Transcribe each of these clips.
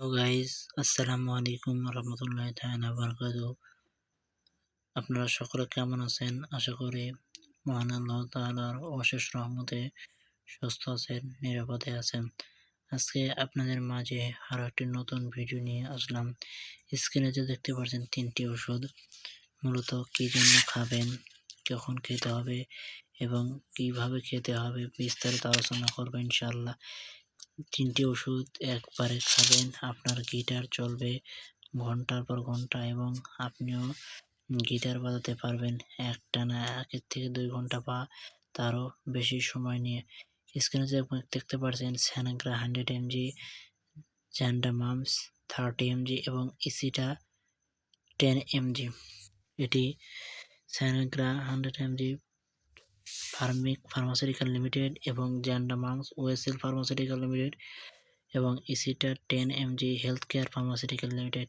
তো গাইজ আসসালামু আলাইকুম রহমতুল্লাহ তাআলা বারাকাতু আপনারা সকলে কেমন আছেন আশা করি মহান আল্লাহ তাআলার অশেষ রহমতে সুস্থ আছেন, নিরাপদে আছেন। আজকে আপনাদের মাঝে আরও একটি নতুন ভিডিও নিয়ে আসলাম। স্ক্রিনে যে দেখতে পাচ্ছেন, তিনটি ওষুধ। মূলত কি জন্য খাবেন, কখন খেতে হবে এবং কীভাবে খেতে হবে বিস্তারিত আলোচনা করব ইনশাআল্লাহ। তিনটি ওষুধ একবারে খাবেন, আপনার গিটার চলবে ঘণ্টার পর ঘণ্টা এবং আপনিও গিটার বাজাতে পারবেন একটানা একের থেকে দুই ঘণ্টা বা তারও বেশি সময় নিয়ে। স্ক্রিনে যে দেখতে পাচ্ছেন স্যানাগ্রা হান্ড্রেড এমজি জ্যান্ডামামস থার্টি এমজি এবং ইসিটা টেন এমজি। এটি Sanagra hundred mg Pharmik pharmaceutical limited এবং জ্যান্ডামাংস ওয়েসেল ফার্মাসিউটিক্যাল লিমিটেড এবং Ecita ten mg health care pharmaceutical limited.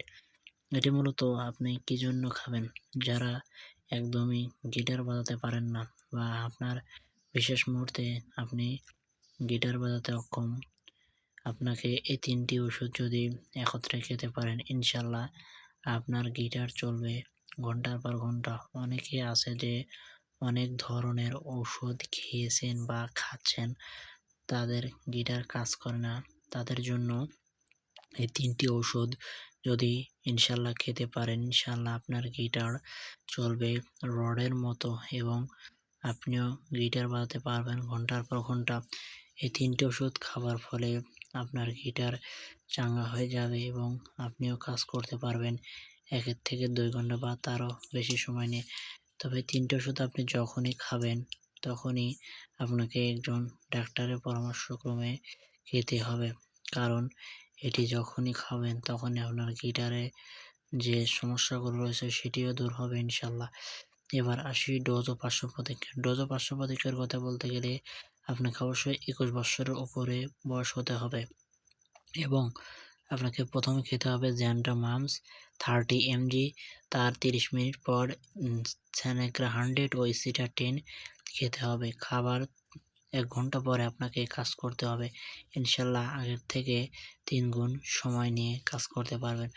এটি মূলত আপনি কি জন্য খাবেন? যারা একদমই গিটার বাজাতে পারেন না বা আপনার বিশেষ মুহূর্তে আপনি গিটার বাজাতে অক্ষম, আপনাকে এই তিনটি ওষুধ যদি একত্রে খেতে পারেন, ইনশাল্লাহ আপনার গিটার চলবে ঘণ্টার পর ঘণ্টা। অনেকে আছে যে অনেক ধরনের ওষুধ খেয়েছেন বা খাচ্ছেন, তাদের গিটার কাজ করে না। তাদের জন্য এই তিনটি ওষুধ যদি ইনশাল্লাহ খেতে পারেন, ইনশাল্লাহ আপনার গিটার চলবে রডের মতো এবং আপনিও গিটার বাজাতে পারবেন ঘণ্টার পর ঘণ্টা। এই তিনটি ওষুধ খাবার ফলে আপনার গিটার চাঙ্গা হয়ে যাবে এবং আপনিও কাজ করতে পারবেন। একের থেকে দুই ঘণ্টা বা তারও বেশি সময় নিয়ে তবে তিনটে ওষুধ আপনি যখনই খাবেন, তখনই আপনাকে একজন ডাক্তারের পরামর্শক্রমে খেতে হবে। কারণ এটি যখনই খাবেন, তখনই আপনার গিটারে যে সমস্যাগুলো রয়েছে সেটিও দূর হবে ইনশাল্লাহ। এবার আসি ডোজ ও পার্শ্ব প্রতিক্রিয়া ডোজ ও পার্শ্ব প্রতিক্রিয়ার কথা বলতে গেলে আপনাকে অবশ্যই একুশ বছরের উপরে বয়স হতে হবে এবং আপনাকে প্রথমে খেতে হবে জ্যান্ডা মামস থার্টি এমজি তার তিরিশ মিনিট পর স্যানেগ্রা হান্ড্রেড ও ইসিটা টেন খেতে হবে। খাবার এক ঘণ্টা পরে আপনাকে কাজ করতে হবে। ইনশাল্লাহ আগের থেকে তিন গুণ সময় নিয়ে কাজ করতে পারবেন।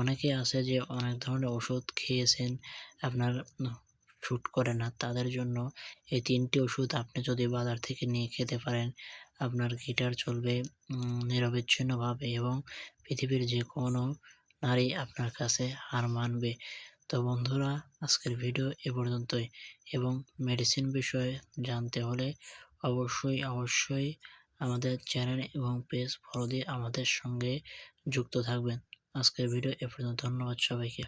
অনেকে আছে যে অনেক ধরনের ওষুধ খেয়েছেন, আপনার শ্যুট করে না, তাদের জন্য এই তিনটি ওষুধ আপনি যদি বাজার থেকে নিয়ে খেতে পারেন, আপনার গিটার চলবে নিরবিচ্ছিন্নভাবে এবং পৃথিবীর যে কোনো নারী আপনার কাছে হার মানবে। তো বন্ধুরা, আজকের ভিডিও এ পর্যন্তই এবং মেডিসিন বিষয়ে জানতে হলে অবশ্যই অবশ্যই আমাদের চ্যানেল এবং পেজ ফলো দিয়ে আমাদের সঙ্গে যুক্ত থাকবেন। আজকের ভিডিও এ পর্যন্ত, ধন্যবাদ সবাইকে।